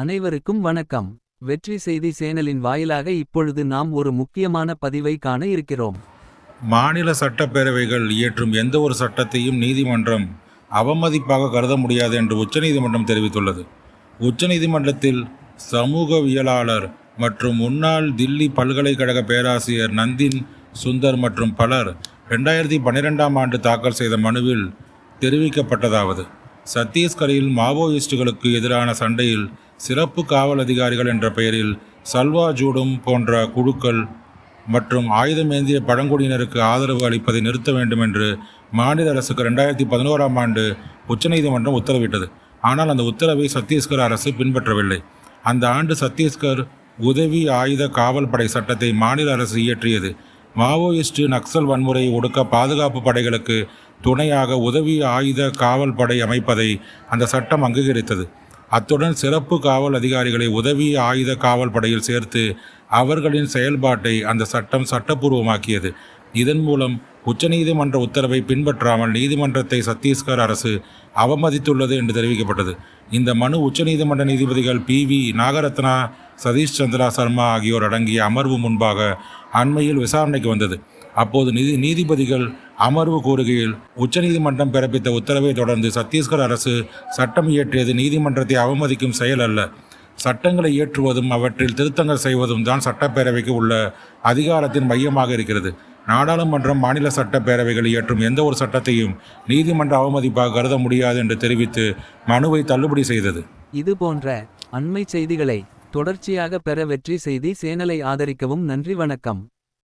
அனைவருக்கும் வணக்கம். வெற்றி செய்தி சேனலின் வாயிலாக இப்பொழுது நாம் ஒரு முக்கியமான பதிவை காண இருக்கிறோம். மாநில சட்டப்பேரவைகள் இயற்றும் எந்த ஒரு சட்டத்தையும் நீதிமன்றம் அவமதிப்பாக கருத முடியாது என்று உச்சநீதிமன்றம் தெரிவித்துள்ளது. உச்சநீதிமன்றத்தில் சமூகவியலாளர் மற்றும் முன்னாள் தில்லி பல்கலைக்கழக பேராசிரியர் நந்தின் சுந்தர் மற்றும் பலர் ரெண்டாயிரத்தி பன்னிரெண்டாம் ஆண்டு தாக்கல் செய்த மனுவில் தெரிவிக்கப்பட்டதாவது. சத்தீஸ்கரில் மாவோயிஸ்டுகளுக்கு எதிரான சண்டையில் சிறப்பு காவல் அதிகாரிகள் என்ற பெயரில் சல்வா ஜூடும் போன்ற குழுக்கள் மற்றும் ஆயுதமேந்திய பழங்குடியினருக்கு ஆதரவு அளிப்பதை நிறுத்த வேண்டும் என்று மாநில அரசுக்கு ரெண்டாயிரத்தி பதினோராம் ஆண்டு உச்சநீதிமன்றம் உத்தரவிட்டது. ஆனால் அந்த உத்தரவை சத்தீஸ்கர் அரசு பின்பற்றவில்லை. அந்த ஆண்டு சத்தீஸ்கர் உதவி ஆயுத காவல் படை சட்டத்தை மாநில அரசு இயற்றியது. மாவோயிஸ்ட் நக்சல் வன்முறையை ஒடுக்க பாதுகாப்பு படைகளுக்கு துணையாக உதவி ஆயுத காவல் படை அமைப்பதை அந்த சட்டம் அங்கீகரித்தது. அத்துடன் சிறப்பு காவல் அதிகாரிகளை உதவி ஆயுத காவல் படையில் சேர்த்து அவர்களின் செயல்பாட்டை அந்த சட்டம் சட்டப்பூர்வமாக்கியது. இதன் மூலம் உச்சநீதிமன்ற உத்தரவை பின்பற்றாமல் நீதிமன்றத்தை சத்தீஸ்கர் அரசு அவமதித்துள்ளது என்று தெரிவிக்கப்பட்டது. இந்த மனு உச்சநீதிமன்ற நீதிபதிகள் பி வி நாகரத்னா சதீஷ் சந்திரா சர்மா ஆகியோர் அடங்கிய அமர்வு முன்பாக அண்மையில் விசாரணைக்கு வந்தது. அப்போது நீதி நீதிபதிகள் அமர்வு கூறுகையில் உச்சநீதிமன்றம் பிறப்பித்த உத்தரவை தொடர்ந்து சத்தீஸ்கர் அரசு சட்டம் இயற்றியது நீதிமன்றத்தை அவமதிக்கும் செயல் அல்ல. சட்டங்களை இயற்றுவதும் அவற்றில் திருத்தங்கள் செய்வதும் தான் சட்டப்பேரவைக்கு உள்ள அதிகாரத்தின் மையமாக இருக்கிறது. நாடாளுமன்றம் மாநில சட்டப்பேரவைகள் இயற்றும் எந்த ஒரு சட்டத்தையும் நீதிமன்ற அவமதிப்பாக கருத முடியாது என்று தெரிவித்து மனுவை தள்ளுபடி செய்தது. இது போன்ற அண்மை செய்திகளை தொடர்ச்சியாக பெற வெற்றி செய்தி சேனலை ஆதரிக்கவும் நன்றி வணக்கம்.